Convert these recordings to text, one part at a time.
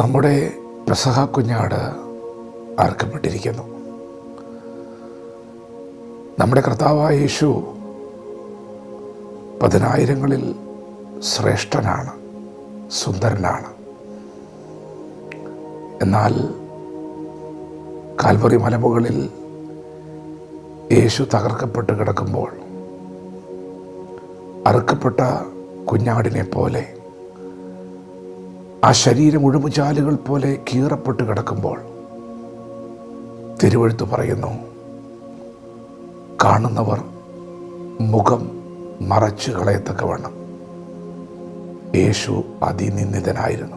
നമ്മുടെ പെസഹ കുഞ്ഞാട് അർക്കപ്പെട്ടിരിക്കുന്നു നമ്മുടെ കർത്താവായ യേശു പതിനായിരങ്ങളിൽ ശ്രേഷ്ഠനാണ് സുന്ദരനാണ്. എന്നാൽ കാൽവറി മലമുകളിൽ യേശു തകർക്കപ്പെട്ട് കിടക്കുമ്പോൾ അറുക്കപ്പെട്ട കുഞ്ഞാടിനെ പോലെ ആ ശരീരം ഉഴുമുചാലുകൾ പോലെ കീറപ്പെട്ട് കിടക്കുമ്പോൾ തിരുവഴുത്ത് പറയുന്നു കാണുന്നവർ മുഖം മറച്ചു കളയത്തക്കവണ്ണം യേശു അതിനിന്ദിതനായിരുന്നു.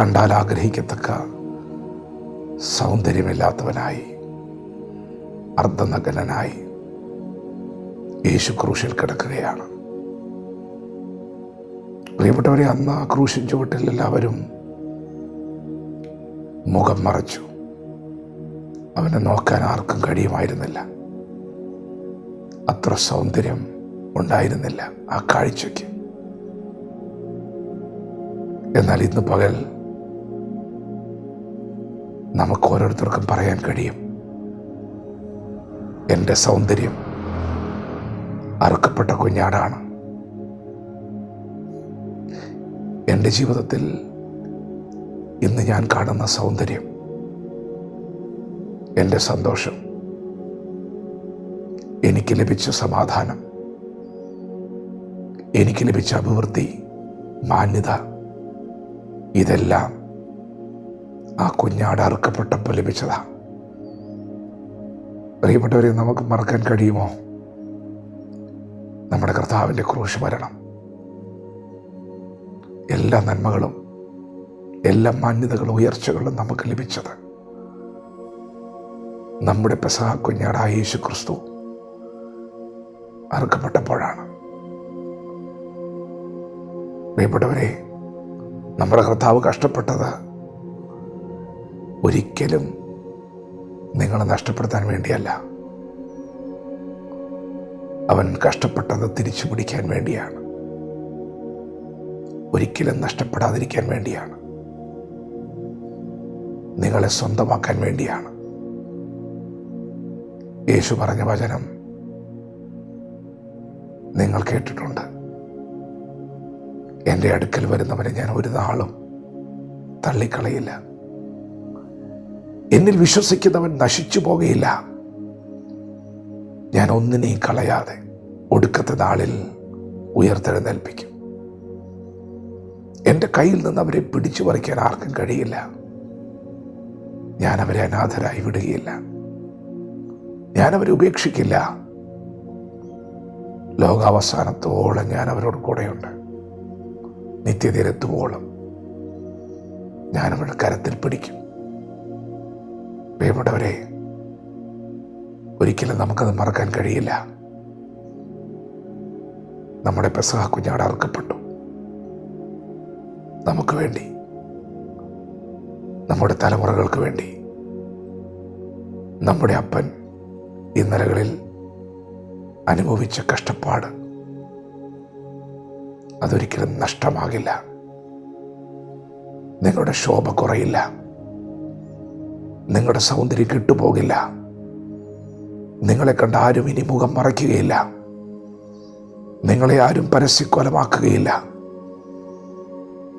കണ്ടാൽ ആഗ്രഹിക്കത്തക്ക സൗന്ദര്യമില്ലാത്തവനായി അർദ്ധനഗനായി യേശു ക്രൂശിൽ കിടക്കുകയാണ്. പ്രിയപ്പെട്ടവരെ അന്ന് ആ ക്രൂശിൻ ചുവട്ടിൽ എല്ലാവരും മുഖം മറച്ചു. അവനെ നോക്കാൻ ആർക്കും കഴിയുമായിരുന്നില്ല. അത്ര സൗന്ദര്യം ഉണ്ടായിരുന്നില്ല ആ കാഴ്ചയ്ക്ക്. എന്നാൽ ഇന്ന് പകൽ നമുക്ക് ഓരോരുത്തർക്കും പറയാൻ കഴിയും. എന്റെ സൗന്ദര്യം അറുക്കപ്പെട്ട കുഞ്ഞാടാണ്. എന്റെ ജീവിതത്തിൽ ഇന്ന് ഞാൻ കാണുന്ന സൗന്ദര്യം എന്റെ സന്തോഷം എനിക്ക് ലഭിച്ച സമാധാനം എനിക്ക് ലഭിച്ച അഭിവൃദ്ധി മാന്യത ഇതെല്ലാം ആ കുഞ്ഞാട് അറുക്കപ്പെട്ടപ്പോൾ ലഭിച്ചതാ. പ്രിയപ്പെട്ടവരെ നമുക്ക് മറക്കാൻ കഴിയുമോ? നമ്മുടെ കർത്താവിന്റെ ക്രൂശ് മരണം. എല്ലാ നന്മകളും എല്ലാ മാന്യതകളും ഉയർച്ചകളും നമുക്ക് ലഭിച്ചത് നമ്മുടെ പെസഹ കുഞ്ഞാടായ യേശു ക്രിസ്തു അറുക്കപ്പെട്ടപ്പോഴാണ് പ്രിയപ്പെട്ടവരെ നമ്മുടെ കർത്താവ് കഷ്ടപ്പെട്ടത് ഒരിക്കലും നിങ്ങളെ നഷ്ടപ്പെടുത്താൻ വേണ്ടിയല്ല. അവൻ കഷ്ടപ്പെട്ടത് തിരിച്ചു പിടിക്കാൻ വേണ്ടിയാണ്. ഒരിക്കലും നഷ്ടപ്പെടാതിരിക്കാൻ വേണ്ടിയാണ്. നിങ്ങളെ സ്വന്തമാക്കാൻ വേണ്ടിയാണ്. യേശു പറഞ്ഞ വചനം നിങ്ങൾ കേട്ടിട്ടുണ്ട്. എന്റെ അടുക്കൽ വരുന്നവരെ ഞാൻ ഒരു നാളും തള്ളിക്കളയില്ല. എന്നിൽ വിശ്വസിക്കുന്നവൻ നശിച്ചു പോകുകയില്ല ഞാൻ ഒന്നിനെയും കളയാതെ ഒടുക്കത്തെ നാളിൽ ഉയർത്തെഴുന്നേൽപ്പിക്കും. എന്റെ കയ്യിൽ നിന്ന് അവരെ പിടിച്ചു പറിക്കാൻ ആർക്കും കഴിയില്ല. ഞാൻ അവരെ അനാഥരായി വിടുകയില്ല. ഞാൻ അവരെ ഉപേക്ഷിക്കില്ല. ലോകാവസാനത്തോളം ഞാൻ അവരോട് കൂടെയുണ്ട്. നിത്യതയിലെത്തുവോളം ഞാൻ അവരുടെ കരത്തിൽ പിടിക്കും. പ്രിയപ്പെട്ടവരെ ഒരിക്കലും നമുക്കത് മറക്കാൻ കഴിയില്ല. നമ്മുടെ പെസഹ കുഞ്ഞാട് അറുക്കപ്പെട്ടു. നമുക്ക് വേണ്ടി. നമ്മുടെ തലമുറകൾക്ക് വേണ്ടി. നമ്മുടെ അപ്പൻ ഇന്നലകളിൽ അനുഭവിച്ച കഷ്ടപ്പാട് അതൊരിക്കലും നഷ്ടമാകില്ല. നിങ്ങളുടെ ശോഭ കുറയില്ല. നിങ്ങളുടെ സൗന്ദര്യം കിട്ടുപോകില്ല. നിങ്ങളെ കണ്ട ആരും ഇനി മുഖം മറയ്ക്കുകയില്ല. നിങ്ങളെ ആരും പരസ്യക്കൊലമാക്കുകയില്ല.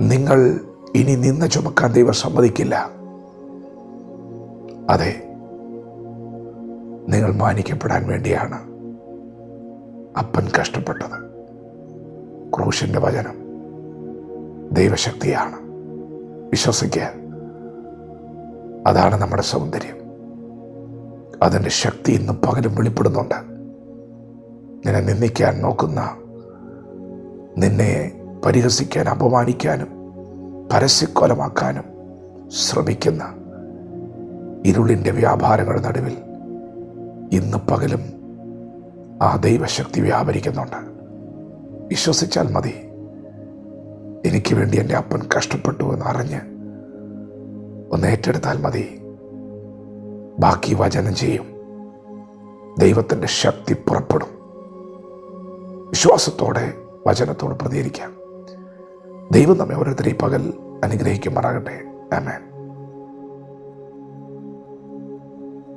നിങ്ങൾ ഇനി നിന്ന ചുമക്കാൻ ദൈവം സമ്മതിക്കില്ല. അതെ നിങ്ങൾ മാനിക്കപ്പെടാൻ വേണ്ടിയാണ് അപ്പൻ കഷ്ടപ്പെട്ടത്. ക്രൂശിന്റെ വചനം ദൈവശക്തിയാണ്. വിശ്വസിക്കുക അതാണ് നമ്മുടെ സൗന്ദര്യം. അതിന്റെ ശക്തി ഇന്നും പകലും വെളിപ്പെടുന്നുണ്ട്. നിന്നെ നിന്ദിക്കാൻ നോക്കുന്ന നിന്നെ പരിഹസിക്കാൻ അപമാനിക്കാനും പരസ്യക്കൊലമാക്കാനും ശ്രമിക്കുന്ന ഇരുളിന്റെ വ്യാപാരങ്ങളുടെ നടുവിൽ ഇന്ന് പകലും ആ ദൈവശക്തി വ്യാപരിക്കുന്നുണ്ട്. വിശ്വസിച്ചാൽ മതി. എനിക്ക് വേണ്ടി എന്റെ അപ്പൻ കഷ്ടപ്പെട്ടു എന്ന് അറിഞ്ഞ് ഒന്ന് ഏറ്റെടുത്താൽ മതി. ബാക്കി വചനം ചെയ്യും. ദൈവത്തിന്റെ ശക്തി പുറപ്പെടും. വിശ്വാസത്തോടെ വചനത്തോട് പ്രതികരിക്കാം. ദൈവം നമ്മെ ഓരോരുത്തരെയും പകൽ അനുഗ്രഹിക്കുമാറാകട്ടെ. ആമേൻ.